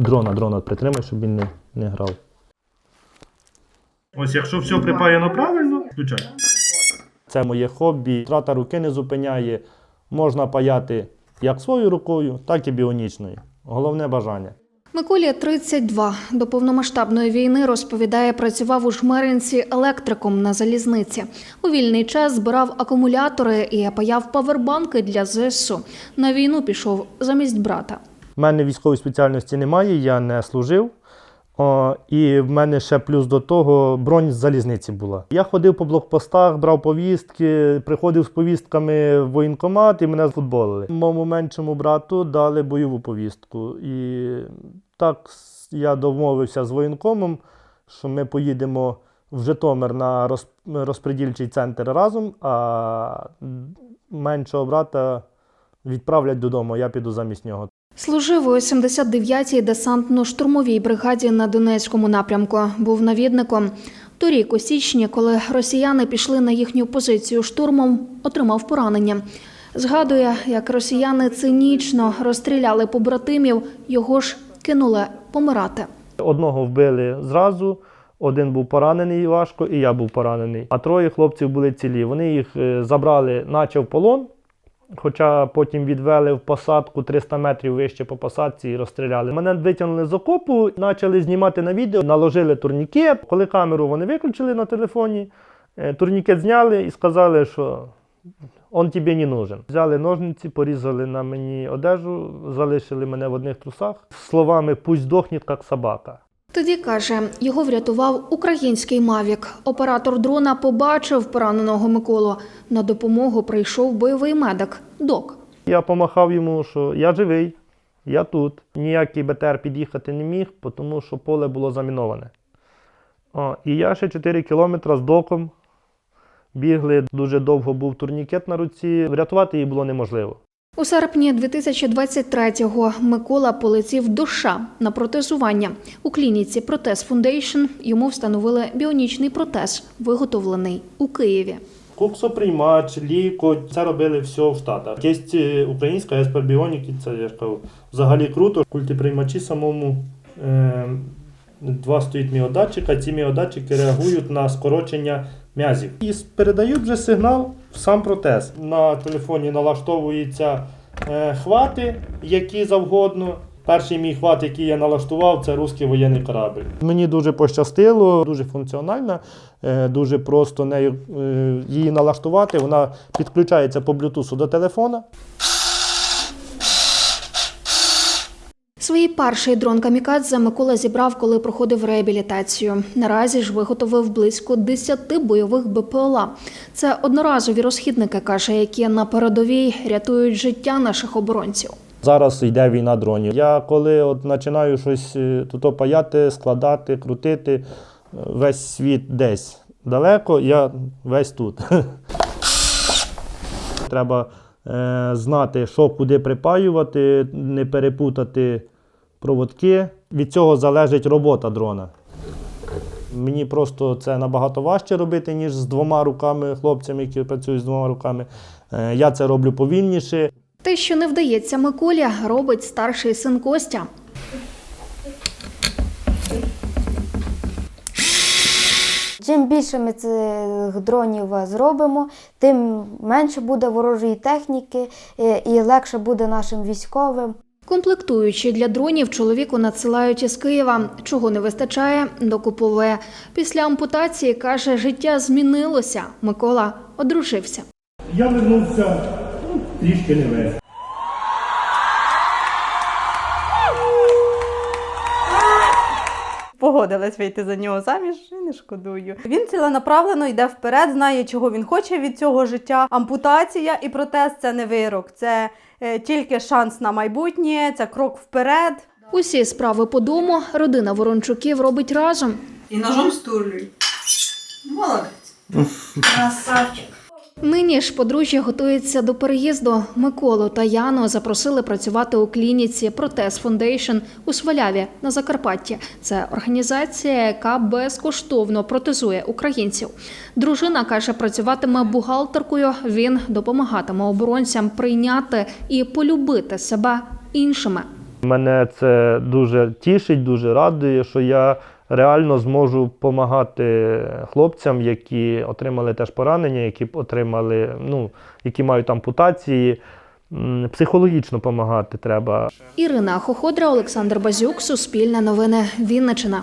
Дрона, дрона притримай, щоб він не, не грав. Ось якщо все припаяно правильно, включай. Це моє хобі. Трата руки не зупиняє. Можна паяти як своєю рукою, так і біонічною. Головне бажання. Миколі 32. До повномасштабної війни розповідає, працював у жмеринці електриком на залізниці. У вільний час збирав акумулятори і паяв павербанки для ЗСУ. На війну пішов замість брата. У мене військової спеціальності немає, я не служив. О, і в мене ще плюс до того бронь з залізниці була. Я ходив по блокпостах, брав повістки, приходив з повістками в воєнкомат і мене футболили. Моєму меншому брату дали бойову повістку. І так я домовився з воєнкомом, що ми поїдемо в Житомир на розпредільчий центр разом, а меншого брата відправлять додому, я піду замість нього. Служив у 79-й десантно-штурмовій бригаді на Донецькому напрямку. Був навідником. Торік, у січні, коли росіяни пішли на їхню позицію штурмом, отримав поранення. Згадує, як росіяни цинічно розстріляли побратимів, його ж кинули помирати. Одного вбили зразу, один був поранений важко, і я був поранений. А троє хлопців були цілі. Вони їх е, забрали, наче в полон, хоча потім відвели в посадку 300 метрів вище по посадці і розстріляли. Мене витягнули з окопу, почали знімати на відео, наложили турнікет. Коли камеру вони виключили на телефоні, е, турнікет зняли і сказали, що он тобі не нужен. Взяли ножниці, порізали на мені одежу, залишили мене в одних трусах. Словами пусть дохне, як собака. Тоді каже, його врятував український мавік. Оператор дрона побачив пораненого Миколу. На допомогу прийшов бойовий медик док. Я помахав йому, що я живий, я тут. Ніякий БТР під'їхати не міг, тому що поле було заміноване. О, і я ще 4 кілометри з доком бігли. Дуже довго був турнікет на руці. Врятувати її було неможливо. У серпні 2023-го Микола полетів до США на протезування. У клініці Протез Фундейшн йому встановили біонічний протез, виготовлений у Києві. Коксоприймач, ліко, це робили все в Штатах. Є е, українська СП Біоніки, це взагалі круто. Культиприймачі самому е, два стоїть міодатчика, ці міодатчики реагують на скорочення м'язів. І передають вже сигнал в сам протез. На телефоні налаштовуються е, хвати, які завгодно. Перший мій хват, який я налаштував, це русський воєнний корабль. Мені дуже пощастило, дуже функціональна, е, дуже просто нею е, її налаштувати. Вона підключається по блютусу до телефона. Свій перший дрон камікадзе Микола зібрав, коли проходив реабілітацію. Наразі ж виготовив близько 10 бойових БПЛА. Це одноразові розхідники, каже, які на передовій рятують життя наших оборонців. Зараз йде війна дронів. Я коли от починаю щось е, тут паяти, складати, крутити, е, весь світ десь далеко, я весь тут. Треба е, знати, що куди припаювати, не перепутати проводки. Від цього залежить робота дрона. Мені просто це набагато важче робити, ніж з двома руками, хлопцями, які працюють з двома руками. Е, Я це роблю повільніше. Те, що не вдається Миколі, робить старший син Костя. Чим більше ми цих дронів зробимо, тим менше буде ворожої техніки е, і легше буде нашим військовим. Комплектуючі для дронів чоловіку надсилають із Києва. Чого не вистачає, докуповує. Після ампутації каже, життя змінилося. Микола одружився. Я вернувся ну, трішки не весь. Погодилась вийти за нього заміж і не шкодую. Він ціленаправлено йде вперед, знає, чого він хоче від цього життя. Ампутація і протез це не вирок, це е, тільки шанс на майбутнє, це крок вперед. Усі справи по дому родина Ворончуків робить разом. І ножом стурлюй. Молодець. Красавчик. Нині ж подружжя готується до переїзду. Миколу та Яну запросили працювати у клініці Протез Фондейшн у Сваляві на Закарпатті. Це організація, яка безкоштовно протезує українців. Дружина каже, працюватиме бухгалтеркою. Він допомагатиме оборонцям прийняти і полюбити себе іншими. Мене це дуже тішить, дуже радує, що я реально зможу допомагати хлопцям, які отримали теж поранення, які отримали, ну, які мають ампутації. Психологічно допомагати треба. Ірина Хоходра, Олександр Базюк, Суспільне новини, Вінниччина.